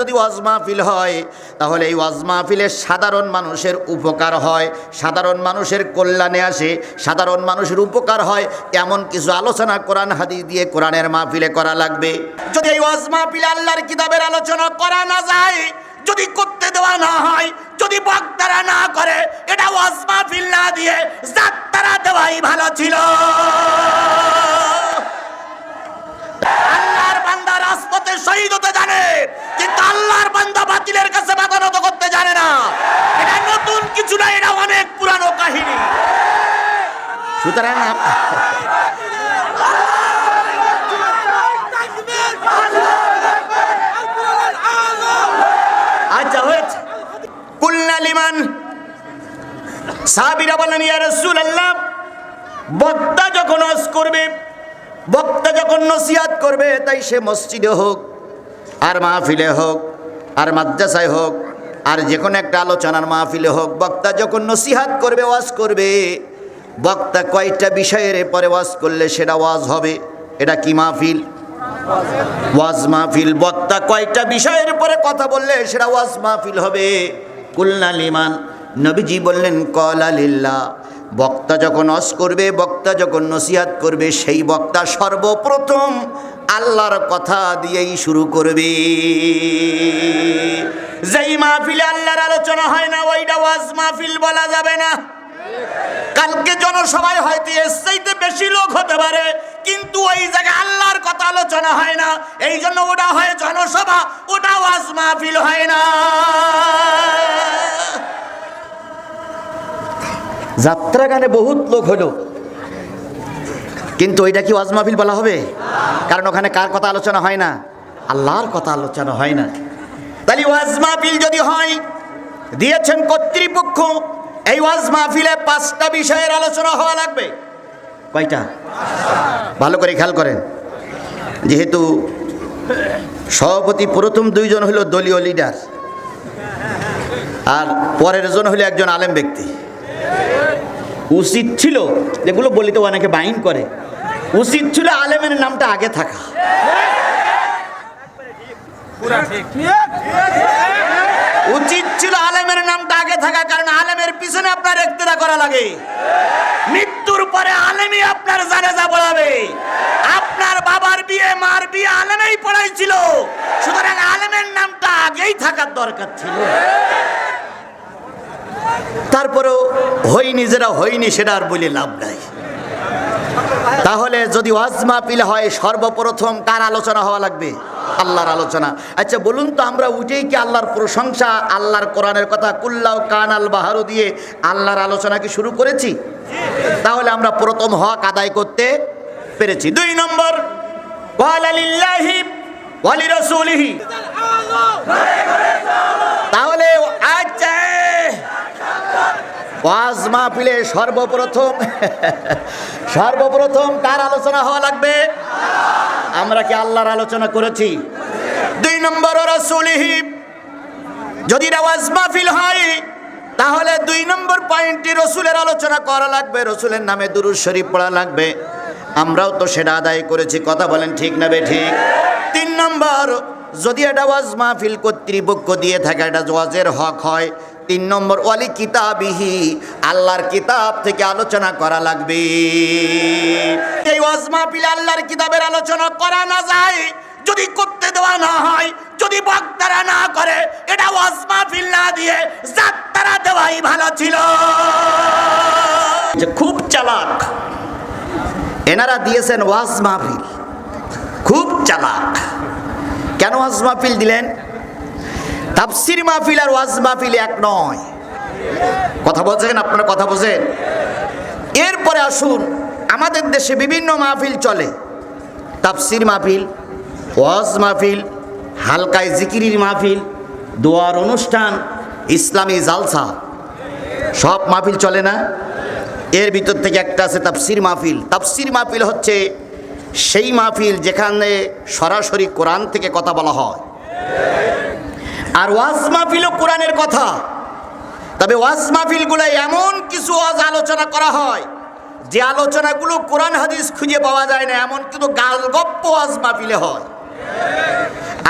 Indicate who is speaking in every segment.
Speaker 1: যদি ওয়াজ মাহফিল হয়, তাহলে এই ওয়াজ মাহফিলের সাধারণ মানুষের উপকার হয়, সাধারণ মানুষের কল্যাণে আসে, সাধারণ মানুষের উপকার হয়, এমন কিছু আলোচনা কোরআন হাদিস দিয়ে কোরআনের মাহফিলে করা লাগবে। যদি এই ওয়াজ মাহফিলে আল্লাহর কিতাবের আলোচনা করা না যায়, যদি করতে দেওয়া না হয়, যদি বক্তারা না করে, এটা ওয়াজ মাহফিল না দিয়ে যাত্রা দেওয়াই ভালো ছিল। কিছু না এটা অনেক পুরানো কাহিনী। সুতরাং আচ্ছা হয়েছে। কুল্লা লিমান সাহাবীরা বলেন ইয়া রাসূলুল্লাহ, বক্তা যখন ওয়াজ করবে, বক্তা যখন নসিহাত করবে, তাই সে মসজিদে হোক, আর মাহফিলে হোক, আর মাদ্রাসায় হোক আর যে কোনো একটা আলোচনার মাহফিলে হোক, বক্তা যখন নসিহাত করবে, ওয়াজ করবে, বক্তা কয়েকটা বিষয়ের পরে ওয়াজ করলে সেটা ওয়াজ হবে? এটা কি মাহফিল? ওয়াজ মাহফিল। বক্তা কয়েকটা বিষয়ের পরে কথা বললে সেটা ওয়াজ মাহফিল হবে। কুলনা লিমান, নবীজি বললেন, কলা লিল্লাহ বক্তা যখন অস করবে, বক্তা যখন নসিহাত করবে, সেই বক্তা সর্বপ্রথম আল্লাহর কথা দিয়েই শুরু করবে। মাহফিলে আল্লাহর আলোচনা হয় না, ওইটা ওয়াজ মাহফিল বলা যাবে না। কালকে জনসভায় হয়তো এর চাইতে বেশি লোক হতে পারে, কিন্তু ওই জায়গায় আল্লাহর কথা আলোচনা হয় না। এই জন্য ওটা হয় জনসভা, ওটা ওয়াজ মাহফিল হয় না। যাত্রা গানে বহুত লোক হলো। কিন্তু ওইটা কি ওয়াজ মাহফিল বলা হবে? কারণ ওখানে কার কথা আলোচনা হয় না? আল্লাহর কথা আলোচনা হয় না। তাহলে ওয়াজ মাহফিল যদি হয়, দিয়েছেন কর্তৃপক্ষ, এই ওয়াজ মাহফিলে পাঁচটা বিষয়ের আলোচনা হওয়া লাগবে। কয়টা? ভালো করে খেয়াল করেন। যেহেতু সভাপতি প্রথম দুইজন হলো দলীয় লিডার আর পরের জন হলো একজন আলেম ব্যক্তি। উচিত ছিল, যেগুলো বলিতে অনেকে বাইন করে, উচিত ছিল আলেমের নামটা আগে থাকা। উচিত ছিল আলেমের নামটা আগে থাকা, কারণ আলেমের পিছনে আপনার ইক্তেদা করা লাগে। মৃত্যুর পরে আলেমই আপনার জানাজা পড়াবে। আপনার বাবার বিয়ে, মার বিয়ে আলেমেই পড়াইছিল। সুতরাং আলেমের নামটা আগেই থাকার দরকার ছিল। তারপরেও হইনি যেটা হয়নি সেটা আর বলে লাভ নাই। তাহলে যদি ওয়াজ মাহফিল হয়, সর্বপ্রথম কার আলোচনা হওয়া লাগবে? আল্লাহর আলোচনা। আচ্ছা বলুন তো আমরা উঠেই কি আল্লাহর প্রশংসা, আল্লাহর কোরআনের কথা কুল্লাও কান আল বাহারু দিয়ে আল্লাহর আলোচনা কি শুরু করেছি? তাহলে আমরা প্রথম হক আদায় করতে পেরেছি। দুই নম্বর তাহলে আচ্ছা ওয়াজ সর্বপ্রথম সর্বপ্রথম কার আলোচনা হওয়া লাগবে? আমরা কি আল্লাহর আলোচনা করেছি? দুই নম্বর যদি এটা ওয়াজ মাহফিল হয়, তাহলে দুই নম্বর পয়েন্টটি রসুলের আলোচনা করা লাগবে, রসুলের নামে দুরুদ শরীফ পড়া লাগবে। আমরাও তো সেটা আদায় করেছি, কথা বলেন ঠিক না বে ঠিক? তিন নম্বর, যদি এটা ওয়াজ মাহফিল কর্তৃপক্ষ দিয়ে থাকে, এটা ওয়াজের হক হয় তিন নম্বর, ওয়ালি কিতাবিহি, আল্লাহর কিতাব থেকে আলোচনা করা লাগবে। এই ওয়াজ মাহফিল আল্লাহর কিতাবের আলোচনা করা না যায়, যদি করতে দেওয়া না হয়, যদি বক্তারা না করে, এটা ওয়াজ মাহফিল না দিয়ে যাত্রা দেওয়াই ভালো ছিল। যে খুব চালাক, এনারা দিয়েছেন ওয়াজ মাহফিল। খুব চালাক। কেন ওয়াজ মাহফিল দিলেন? তাফসির মাহফিল আর ওয়াজ মাহফিল এক নয়। কথা বলছেন আপনারা কথা বলছেন? এরপরে আসুন, আমাদের দেশে বিভিন্ন মাহফিল চলে। তাফসির মাহফিল, ওয়াজ মাহফিল, হালকায় জিকিরির মাহফিল, দোয়ার অনুষ্ঠান, ইসলামী জালসা। সব মাহফিল চলে না? এর ভিতর থেকে একটা আছে তাফসির মাহফিল। তাফসির মাহফিল হচ্ছে সেই মাহফিল যেখানে সরাসরি কোরআন থেকে কথা বলা হয়। আর ওয়াজ মাহফিলও কোরআনের কথা। তবে ওয়াজ মাহফিলগুলো এমন কিছু ওয়াজ আলোচনা করা হয়, যে আলোচনাগুলো কোরআন হাদিস খুঁজে পাওয়া যায় না, এমন কিন্তু গালগপ্প ওয়াজ মাহফিলে হয়।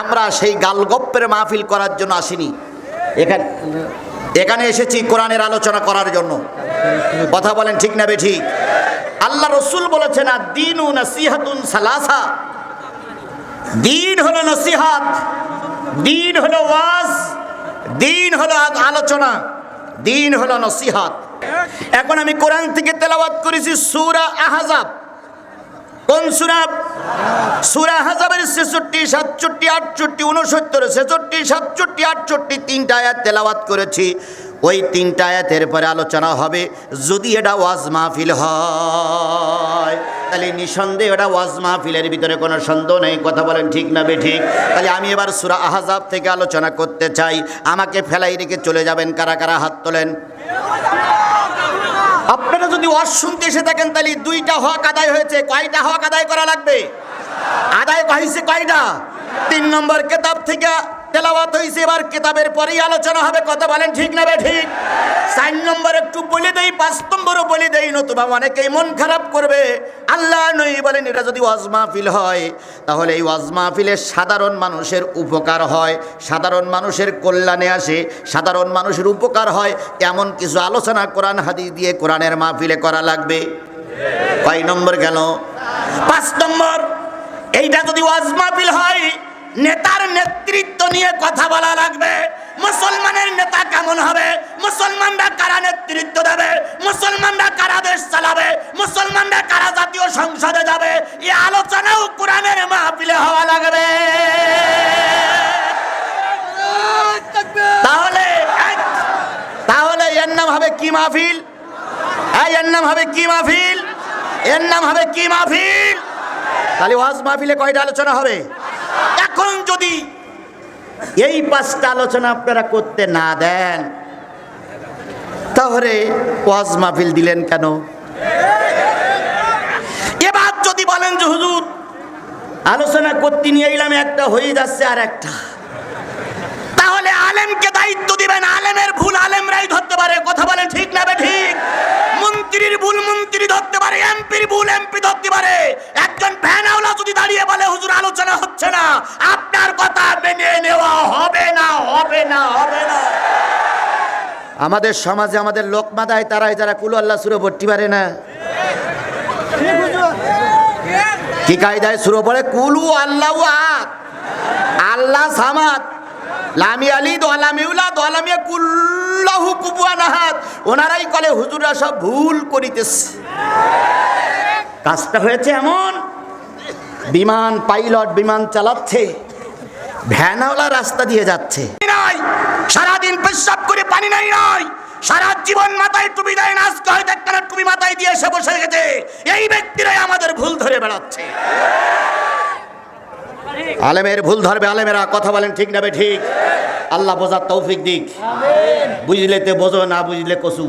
Speaker 1: আমরা সেই গালগপ্পের মাহফিল করার জন্য আসিনি। এখানে এখানে এসেছি কোরআনের আলোচনা করার জন্য। কথা বলেন ঠিক না বে ঠিক আল্লাহ রসুল বলেছেন আর দিন সালাসা। দিন হলো নসিহাত। দিন হলো ওয়াজ, দিন হলো আলোচনা, দিন হলো নসিহাত। এখন আমি কোরআন থেকে তেলাওয়াত করেছি সুরা আহজাব। কোন সূরা? সূরা আহজাবের ছেষট্টি, সাতষট্টি, আটষট্টি উনসত্তর ছেষট্টি, সাতষট্টি, আটষট্টি তিনটা আয়াত তেলাওয়াত করেছি। ওই তিনটা আয়াতের পরে আলোচনা হবে যদি এটা ওয়াজ মাহফিল হয়। তাহলে নিঃসন্দেহে এটা ওয়াজ মাহফিলের ভিতরে কোনো সন্দেহ নেই। কথা বলেন ঠিক না বে ঠিক? তাহলে আমি এবার সুরা আহজাব থেকে আলোচনা করতে চাই। আমাকে ফেলাই রেখে চলে যাবেন কারা কারা হাত তোলেন? আপনারা যদি ওয়াজ শুনতে এসে থাকেন, তাহলে দুইটা হক আদায় হয়েছে। কয়টা হক আদায় করা লাগবে? আদায় হয়েছে কয়টা? তিন নম্বর কেতাব থেকে তেলাওয়াত হয়েছে এবার কেতাবের পরেই আলোচনা হবে, কথা বলেন ঠিক না বে ঠিক? চার নম্বর একটু বলে দেই, পাঁচ নম্বরও বলে দেই, নতুবা অনেকেই মন খারাপ করবে। আল্লাহ নই বলেন, এটা যদি ওয়াজ মাহফিল হয়, তাহলে এই ওয়াজ মাহফিলে সাধারণ মানুষের উপকার হয়, সাধারণ মানুষের কল্যাণে আসে, সাধারণ মানুষের উপকার হয়, এমন কিছু আলোচনা কোরআন, হাদিস দিয়ে কোরআনের মাহফিলে করা লাগবে। কয় নম্বর গেল? পাঁচ নম্বর, এইটা যদি ওয়াজ মাহফিল হয় নেতার নেতৃত্ব নিয়ে কথা বলা লাগবে। মুসলমানের নেতা কেমন হবে? মুসলমানরা কারা নেতৃত্ব দেবে? মুসলমানরা কারা দেশ চালাবে? মুসলমানরা কারা জাতীয় সংসদে যাবে? এই আলোচনাও কোরআনের মাহফিলে হওয়া লাগবে। তাহলে তাহলে এর নাম হবে কি মাহফিল? এই এর নাম হবে কি মাহফিল? এর নাম হবে কি মাহফিল? তাহলে ওয়াজ মাহফিলে কয়টা আলোচনা হবে? যদি এই পাঁচটা আলোচনা আপনারা করতে না দেন, তাহলে ওয়াজ মাহফিল দিলেন কেন? এবার যদি বলেন যে, হুজুর, আলোচনা করতে নিয়ে এলাম, একটা হয়ে যাচ্ছে আর একটা। তাহলে আলেমকে দায়িত্ব দিবেন, আলেমের ভুল আলেমরাই ধরতে পারে, কথা বলেন ঠিক না ঠিক। মন্ত্রীর ভুল মন্ত্রী ধরতে পারে, এমপির ভুল এমপি ধরতে পারে। একজন ভ্যানাওয়ালা যদি দাঁড়িয়ে বলে, হুজুর, আলোচনা হচ্ছে না। আপনার কথা মেনে নেওয়া হবে না হবে না হবে না। আমাদের সমাজে আমাদের লোক মাদায় তারাই যারা কুলো আল্লাহ সুরে ভর্তি পারে না। কি কায়দায় সুরো পড়ে? কুলু আল্লাহ আল্লাহ সামাদ, লামি আলী দোয়ালামিউলা দোয়ালামিয়া কুল্লাহু কুবুয়ান আহাদ। ওনারাই কলে হুজুরা সব ভুল করিতেছে। কাজটা হয়েছে এমন। বিমান পাইলট বিমান চালাচ্ছে ভ্যানওয়ালা রাস্তা দিয়ে যাচ্ছে। নাই সারাদিন পেশাব করে পানি নাই নাই সারা জীবন মাথায় টুপি দেয় না আজকে হয়তো একটা টুপি মাথায় দিয়ে এসে বসে গেছে। এই ব্যক্তিরাই আমাদের ভুল ধরে বেড়াচ্ছে। আলেমের ভুল ধরবে আলেমেরা কথা বলেন ঠিক নাবে ঠিক। আল্লাহ বোঝার তৌফিক দিক। বুঝলে তে বোঝো না বুঝলে কসু।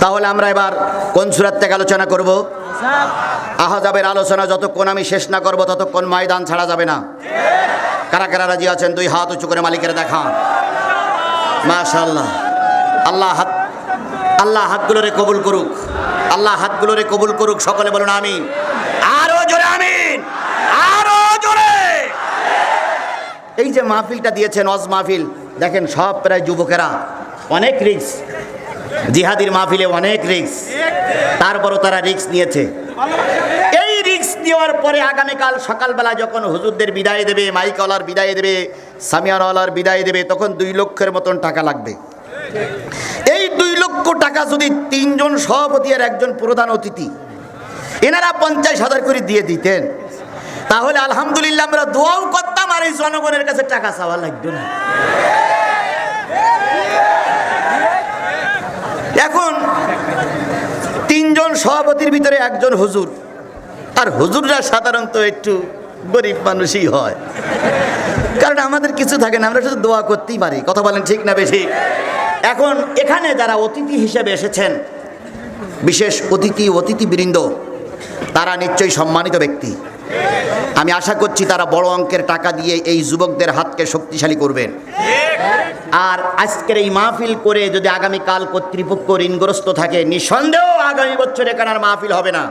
Speaker 1: তাহলে আমরা এবার কোন সুরাত থেকে আলোচনা করব? আহাজাবের আলোচনা যতক্ষণ আমি শেষ না করব, ততক্ষণ ময়দান ছাড়া যাবে না। কারা কারা রাজি আছেন? দুই হাত উঁচু করে মালিকের দেখা। মাশাল্লাহ আল্লাহ হাত, আল্লাহ হাতগুলোরে কবুল করুক। আল্লাহ হাতগুলোরে কবুল করুক। সকলে বলুন আমিন। আরও জোরে আমিন। আরও জোরে। এই যে মাহফিলটা দিয়েছেন অজ মাহফিল, দেখেন সব প্রায় যুবকেরা। অনেক রিক্স জিহাদির মাহফিলে অনেক রিক্স তারপরও তারা রিক্স নিয়েছে। এই রিক্স নেওয়ার পরে আগামীকাল সকালবেলা যখন হুজুরদের বিদায় দেবে মাইকওয়ালার বিদায় দেবে সামিয়ানওয়ালার বিদায় দেবে, তখন দুই লক্ষের মতন টাকা লাগবে। এই দুই লক্ষ টাকা যদি তিনজন সভাপতি আর একজন প্রধান অতিথি, এনারা পঞ্চাশ হাজার করে দিয়ে দিতেন, তাহলে আলহামদুলিল্লাহ আমরা দোয়াও করতাম আর এই জনগণের কাছে টাকা চাওয়া লাগবে না। এখন তিনজন সভাপতির ভিতরে একজন হুজুর। আর হুজুররা সাধারণত একটু গরিব মানুষই হয়। কারণ আমাদের কিছু থাকে না, আমরা শুধু দোয়া করতেই পারি। কথা বলেন ঠিক না বেশি? এখন এখানে যারা অতিথি হিসেবে এসেছেন, বিশেষ অতিথি, অতিথিবৃন্দ, তারা নিশ্চয়ই সম্মানিত ব্যক্তি। আমি আশা করছি তারা বড় অঙ্কের টাকা দিয়ে এই যুবকদের হাতকে শক্তিশালী করবেন। আর আজকের এই মাহফিল করে যদি আগামীকাল কর্তৃপক্ষ ঋণগ্রস্ত থাকে, নিঃসন্দেহ আগামী বছর এখানে আর মাহফিল হবে না।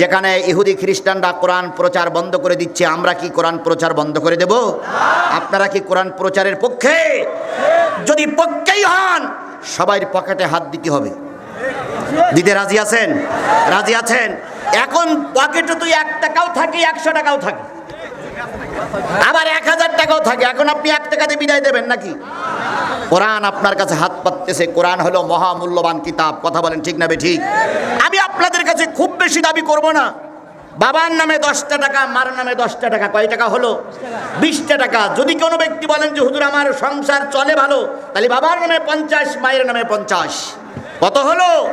Speaker 1: যেখানে ইহুদি খ্রিস্টানরা কোরআন প্রচার বন্ধ করে দিচ্ছে, আমরা কি কোরআন প্রচার বন্ধ করে দেব? আপনারা কি কোরআন প্রচারের পক্ষে? যদি পক্ষেই হন সবাই পকেটে হাত দিতে হবে। দিতে রাজি আছেন? রাজি আছেন? এখন পকেটে তুই এক টাকাও থাকে, একশো টাকাও থাকে। আবার এক হাজার টাকাও থাকে। এখন আপনি এক টাকাতে বিদায় দেবেন নাকি? কোরআন আপনার কাছে হাত পাততেছে। কোরআন হলো মহামূল্যবান কিতাব। কথা বলেন ঠিক না ঠিক? আমি আপনাদের কাছে খুব বেশি দাবি করব না। বাবার নামে দশটা টাকা, মার নামে দশটা টাকা। কয় টাকা হলো? বিশটা টাকা। যদি কোনো ব্যক্তি বলেন যে, হুজুর, আমার সংসার চলে ভালো, তাহলে বাবার নামে পঞ্চাশ, মায়ের নামে পঞ্চাশ। কত হলো?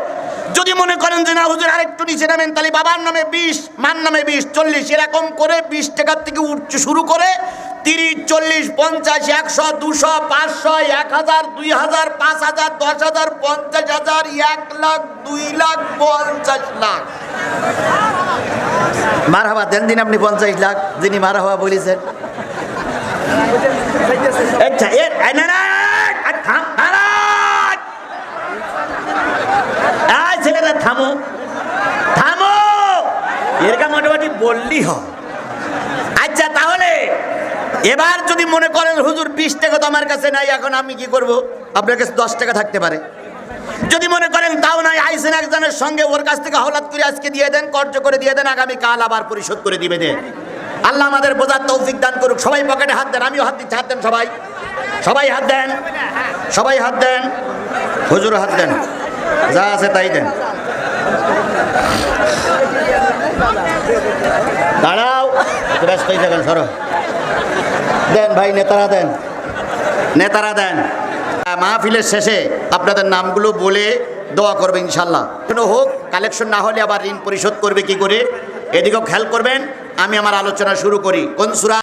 Speaker 1: যদি মনে করেন যে না হুজুর আরেকটু নিচে নামেন তাহলে বাবার নামে বিশ মার নামে বিশ চল্লিশ এরকম করে বিশ টাকার থেকে উঠতে শুরু করে তিরিশ চল্লিশ পঞ্চাশ একশো দুশো পাঁচশো এক হাজার দুই হাজার পাঁচ হাজার দশ হাজার পঞ্চাশ হাজার এক লাখ দুই লাখ পঞ্চাশ লাখ। মার হাবা দেন দিন আপনি পঞ্চাশ লাখ যিনি মার হাবা বলেছেন। আচ্ছা এ এ, না, না, আ, থাম, দাঁড়ান। এই ছেলেরা থামো। থামো! এরকম মোটামুটি বললি হয়। আচ্ছা তাহলে এবার যদি মনে করেন হুজুর বিশ টাকা তো আমার কাছে নাই, এখন আমি কি করব? আপনার কাছে দশ টাকা থাকতে পারে। যদি মনে করেন তাও নাই আইসেন একজনের সঙ্গে, ওর কাছ থেকে হলাত করে আজকে দিয়ে দেন কর্য করে দিয়ে দেন আগামী কাল আবার পরিশোধ করে দিবে দেন। আল্লাহ আমাদের বোঝার তৌফিক দান করুক। সবাই পকেটে হাত দেন, আমিও হাত দিচ্ছি, হাত দেন সবাই। সবাই হাত দেন, সবাই হাত দেন হুজুর হাত দেন। যা আছে তাই দেন। দাঁড়াও ব্যস্ত হয়ে যাবেন দেন ভাই, নেতারা দেন। নেতারা দেন। মাহফিলের শেষে আপনাদের নামগুলো বলে দোয়া করবে ইনশাল্লাহ। কোনো হোক কালেকশন না হলে আবার ঋণ পরিশোধ করবে কি করে? এদিকেও খেয়াল করবেন, আমি আমার আলোচনা শুরু করি। কোন সুরা